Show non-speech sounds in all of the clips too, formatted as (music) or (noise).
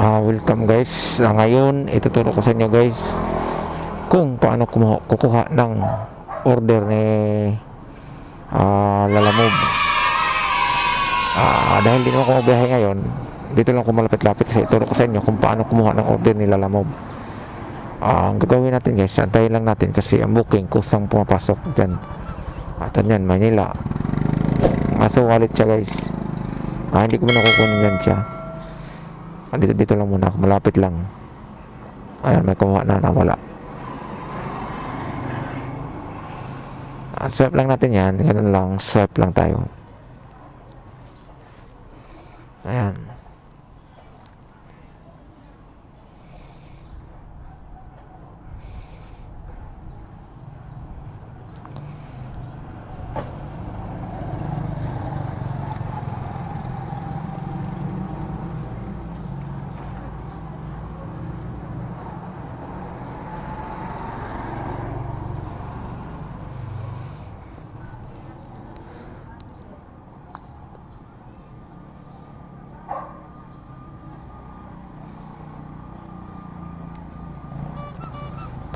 Ah, welcome guys. Ah, ngayon, ituturo ko sa inyo guys kung paano kukuha ng order ni ah, Lalamove. Ah, dahil di naman ako mabiyahe ngayon, dito lang ako malapit-lapit kasi ituro ko sa inyo kung paano kumuha ng order ni Lalamove. Ah, ang gagawin natin guys, antayin lang natin kasi ang booking kusang pumapasok dyan. At yan, Manila. Maso wallet siya guys. Ah, hindi ko muna kukunin yan siya. Dito, dito lang muna ako, malapit lang. Ayan, may kumuha na nawala. Ah, swipe lang natin yan, ganun lang, swipe lang tayo. Ayan.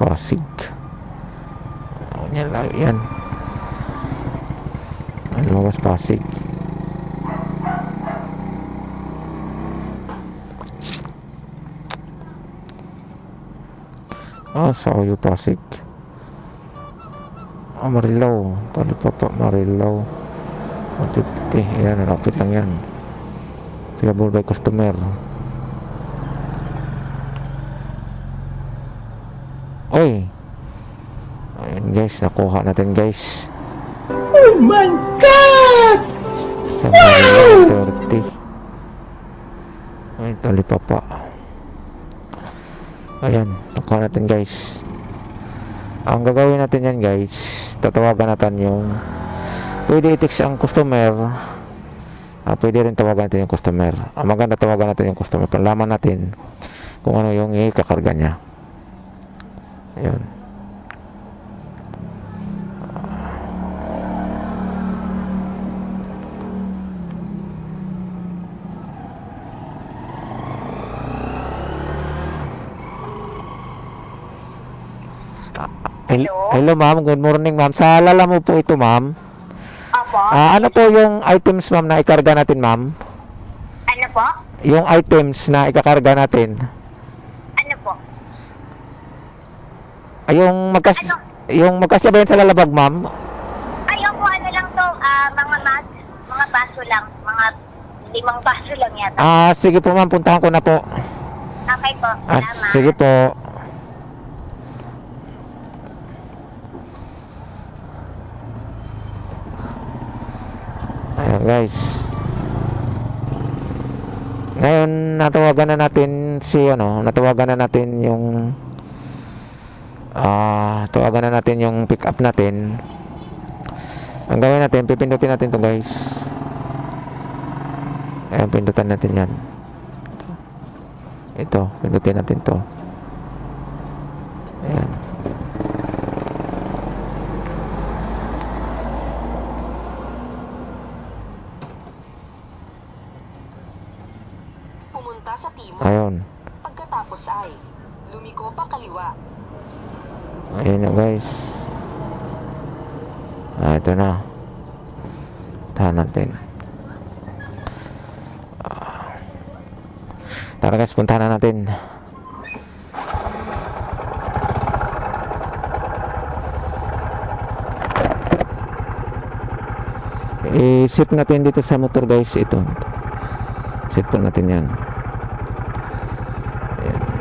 Pasig. Yan lang yan. Ano lumabas Pasig. Ah, sa Oyo Pasig. Ah, Marilao. Tali pa pa, Marilao. 150. Yan, rapid lang yan. By customer. Oy. Ayun guys, nakuha natin guys. Oh my God! 30. Ay, tali pa pa. Ayan, nakuha natin guys. Ang gagawin natin yan guys, tatawagan natin yung pwede i-text ang customer ah, pwede rin tawagan natin yung customer ang maganda tawagan natin yung customer palaman natin kung ano yung ikakarga niya Hel- Hello? Hello ma'am, good morning ma'am. Sa lala mo po ito ma'am. Opo. Ah, ano po yung items ma'am na ikarga natin ma'am? Ano po? Yung items na ikakarga natin. Ano po? Ay, yung magkas Ano? yung magkasya ba yan sa lalabag ma'am? Ayaw po, ano lang to, ah, mga mas, mga baso lang. Mga limang baso lang yata. Ah, sige po ma'am, puntahan ko na po. Okay po, Ah, salamat. sige po. Ayan guys. Ngayon natawagan na natin si ano, natawagan na natin yung ah, tawagan na natin yung pick up natin. Ang gawin natin, pipindutin natin to guys. Ayan, pindutan natin yan. Ito, pindutin natin to. Ayan. Pumunta sa timog. Ayun. Pagkatapos ay, lumiko pa kaliwa. Ayun na guys. Ah, ito na. Tahan natin. Ah. Tara guys, puntahan na natin. I-set natin dito sa motor guys ito. Set po natin yan. Ayan.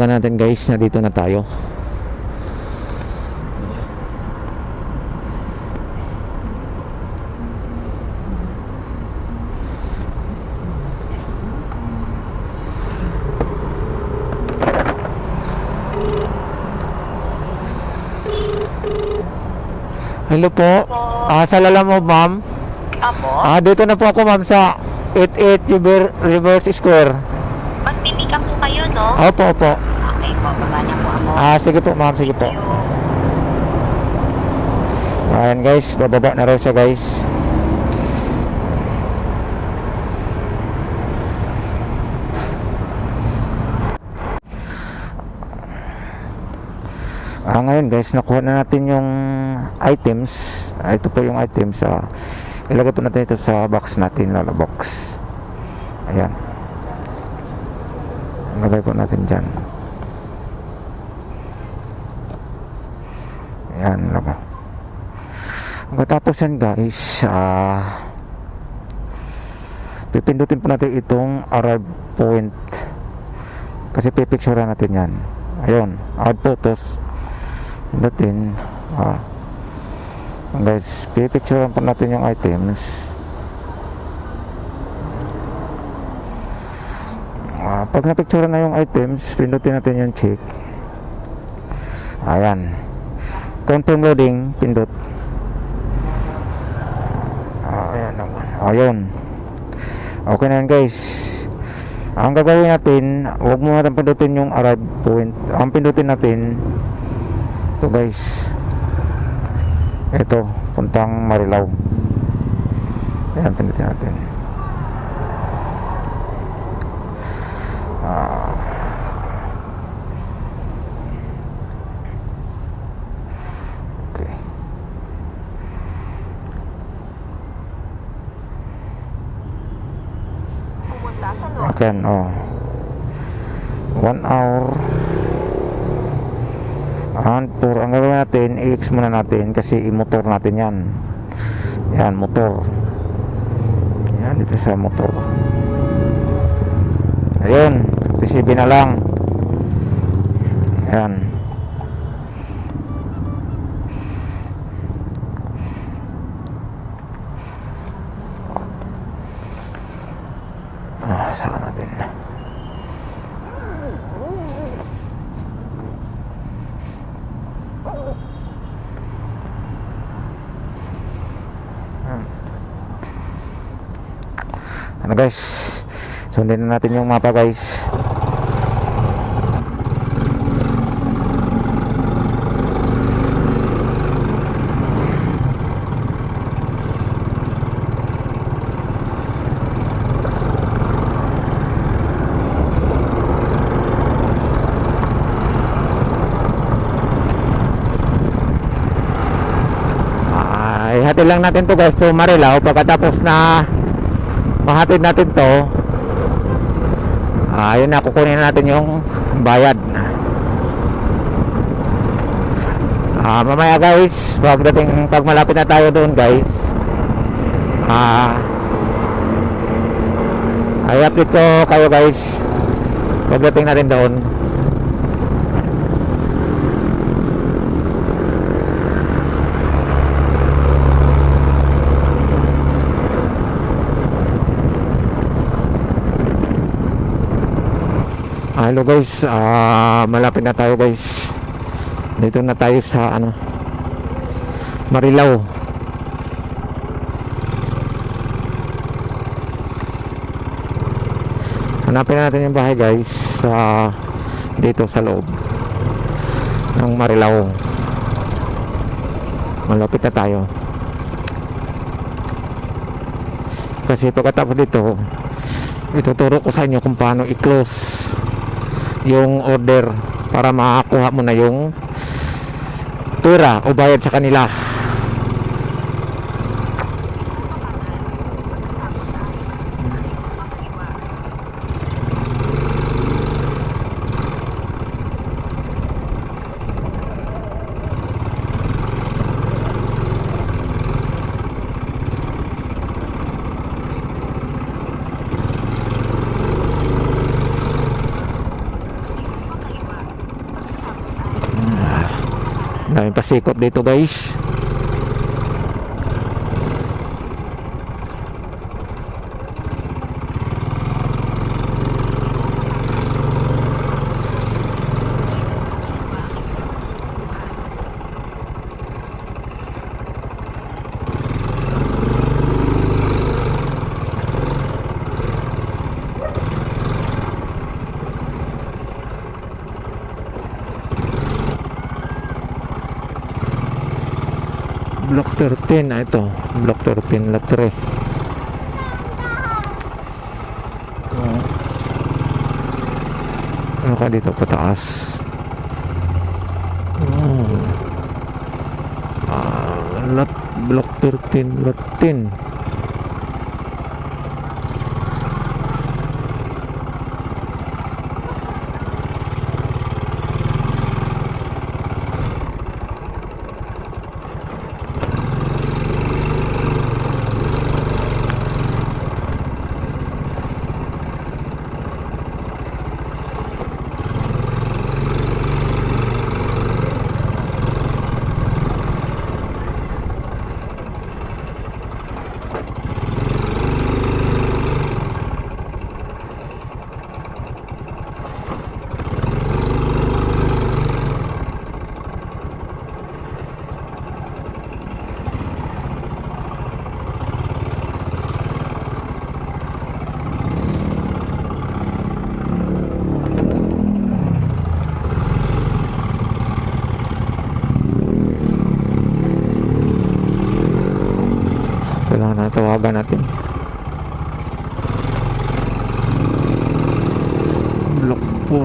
Tawagan natin guys na dito na tayo. Hello po. Ah, sa Lalamove, ma'am. Apo, Ah, dito na po ako, ma'am, sa 88 River, Reverse Square. magpipick up po kayo, no? Opo, opo. Ah, sige po, ma'am, sige po. Ayan, guys, bababa na raw siya, guys. Ah, ngayon guys, nakuha na natin yung items. Ah, ito po yung items. Ah, ilagay po natin ito sa box natin, lala box. Ayan. Ilagay po natin dyan. Ayan, laba. Pagkatapos yan guys, ah, pipindutin po natin itong arrive point. Kasi pipicture natin yan. Ayun, add photos. Pindutin. Ah. Guys, pipicture po natin yung items. Ah, pag napicture na yung items, pindutin natin yung check. Ayan. Confirm loading, pindot. Ah, ayan naman. Ayun. Okay na yan guys. Ang gagawin natin, huwag mo natin pindutin yung arrive point. Ang pindutin natin, ito guys. Ito, puntang Marilao. Ayan, pindutin natin. Ayan, oh. One hour. And for, ang gagawin natin, i-X muna natin kasi i-motor natin yan. Yan, motor. Yan, dito sa motor. Ayun, TCB na lang. Yan. Ah, saka natin. Hmm. Ano guys? Sundin na natin yung mapa guys. Ay, hatid lang natin to guys to Marilao pagkatapos na mahatid natin to. Ayun na kukunin na natin yung bayad. Ah mamaya guys pagdating pag malapit na tayo doon guys ah ay update ko kayo guys pagdating natin doon Hello guys, ah malapit na tayo guys. Dito na tayo sa ano Marilao. Hanapin na natin yung bahay guys sa dito sa loob ng Marilao. Malapit na tayo. Kasi pagkatapos dito, ituturo ko sa inyo kung paano i-close yung order para makakuha mo na yung pera o bayad sa kanila Pasikot dito guys. 13 ah, ito. Block 13 lot 3. Oh. Ano ka dito pataas? Oh. Ah, lot block 13 lot 10. Tawagan natin. Block 4.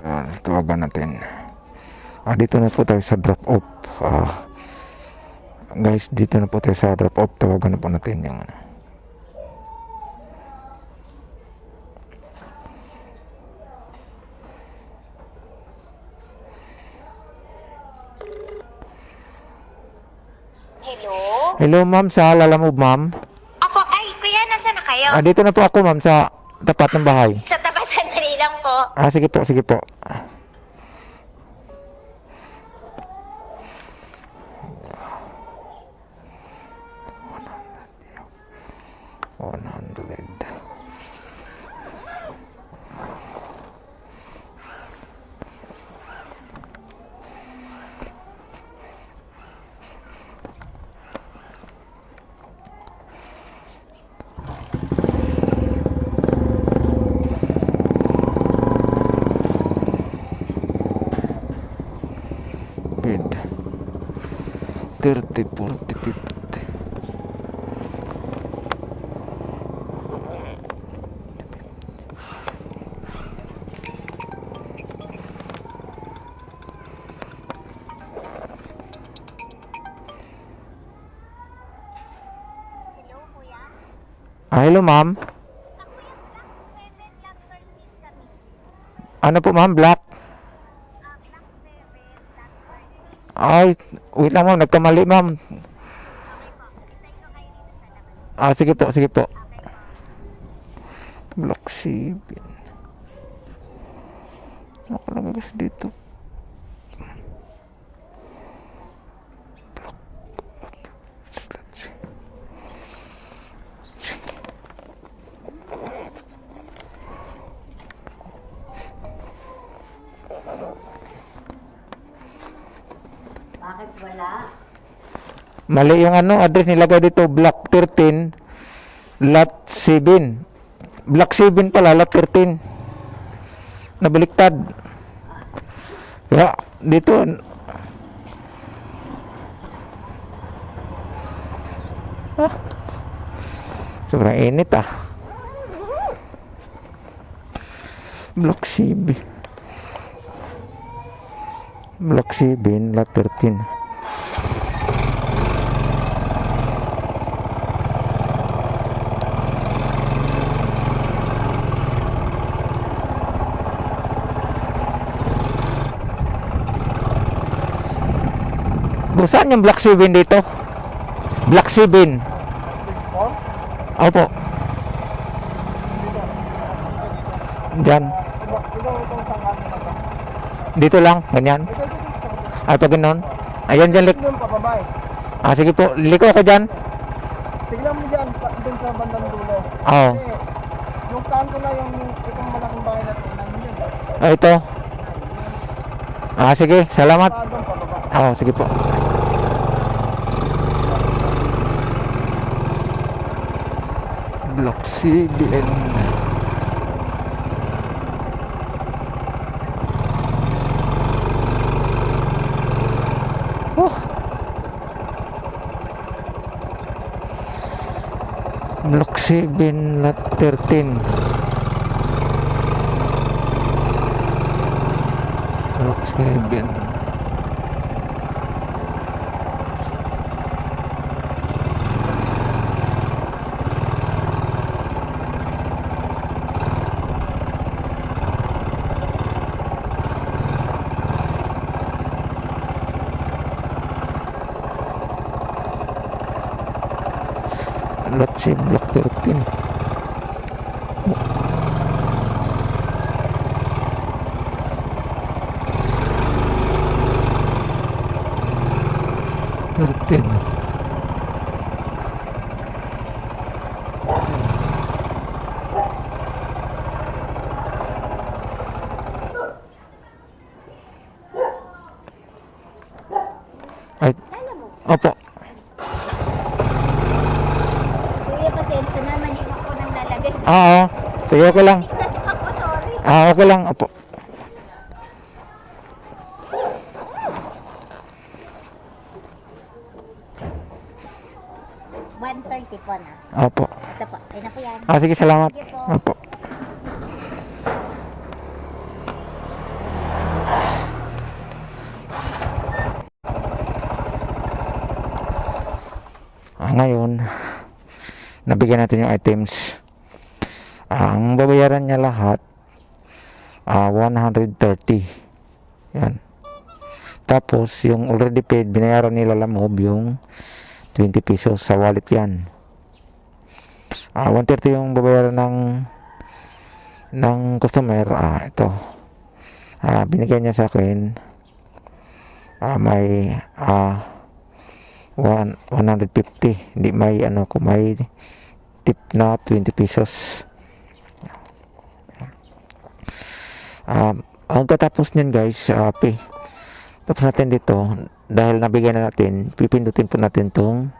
Ayan, tawagan natin. Ah, dito na po tayo sa drop off. Ah, guys, dito na po tayo sa drop off. Tawagan na po natin yung ano. Hello? Ma'am sa Lalamove ma'am. Ako, ay, kuya, nasa na kayo? Ah, dito na po ako ma'am sa tapat ng bahay. Sa tapat (laughs) sandali lang po. Ah, sige po, sige po. One hundred. Hello ma'am. Ano po ma'am? Black? Ay, wait lang ma'am. Nagkamali ma'am. Ah, sige po, sige po. Block 7. Nakalagay kasi dito. Mali yung ano, address nilagay dito, block 13, lot 7. Block 7 pala, lot 13. Nabaliktad. Kaya, dito, ah, sobrang init ah. Block 7. Block 7, lot 13. Bu- Saan yung Black 7 dito? Black 7. Opo. Diyan. Dito lang, ganyan. Ah, pag ganun. Ayan dyan, lik. Ah, sige po, liko ako dyan. Tignan mo dyan, dun sa bandang dulo. Oo. Kasi, yung kanto na yung itong malaking bahay natin, namin yun. Ah, ito. Ah, sige, salamat. Pa doon pa baba. Oo, sige po. Block CBN. Oh. Block 7, lot 13. Block 7. Lot si Block 13. Thirteen. Ay, opo. Kuya, pasensya na. Mali ako nang lalagay. Oo. Sige, okay lang. Ah, okay lang. Opo. One thirty po na. Opo. Ito po. Ayun na po yan. Ah, sige, salamat. Sige po. Opo. Ah, ngayon, nabigyan natin yung items. Ang babayaran niya lahat, ah 130. Yan. Tapos, yung already paid, binayaran nila Lamob yung 20 pesos sa wallet yan. Ah, 130 yung babayaran ng ng customer. Ah, ito. Ah, binigyan niya sa akin ah, may one- 150. Hindi may ano ko may tip na 20 pesos. Ah, ang katapos niyan guys, ah, pay. Tapos natin dito, dahil nabigyan na natin, pipindutin po natin tong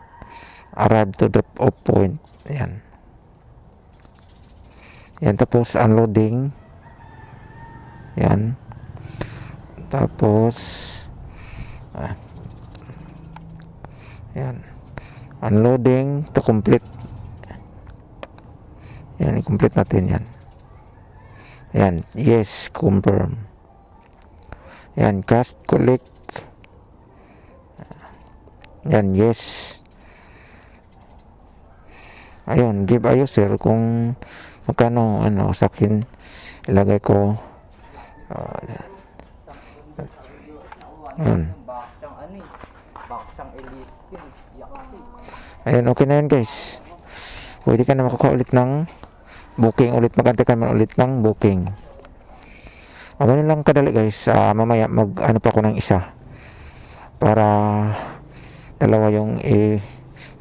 arrive to drop off point. Ayan. Yan, tapos unloading. Yan. Tapos, ah, yan. Unloading to complete. Yan, i-complete natin yan. Yan, yes, confirm. Yan, cast, collect. Yan, yes. Ayun, give a user kung magkano ano sa akin ilagay ko uh. Yaksi. ayun okay na yun guys pwede ka na makukuha ulit ng booking ulit magantay ka naman ulit ng booking. O ganun lang kadali guys. Ah, mamaya mag ano pa ako ng isa para dalawa yung eh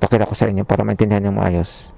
pakita ko sa inyo para maintindihan yung maayos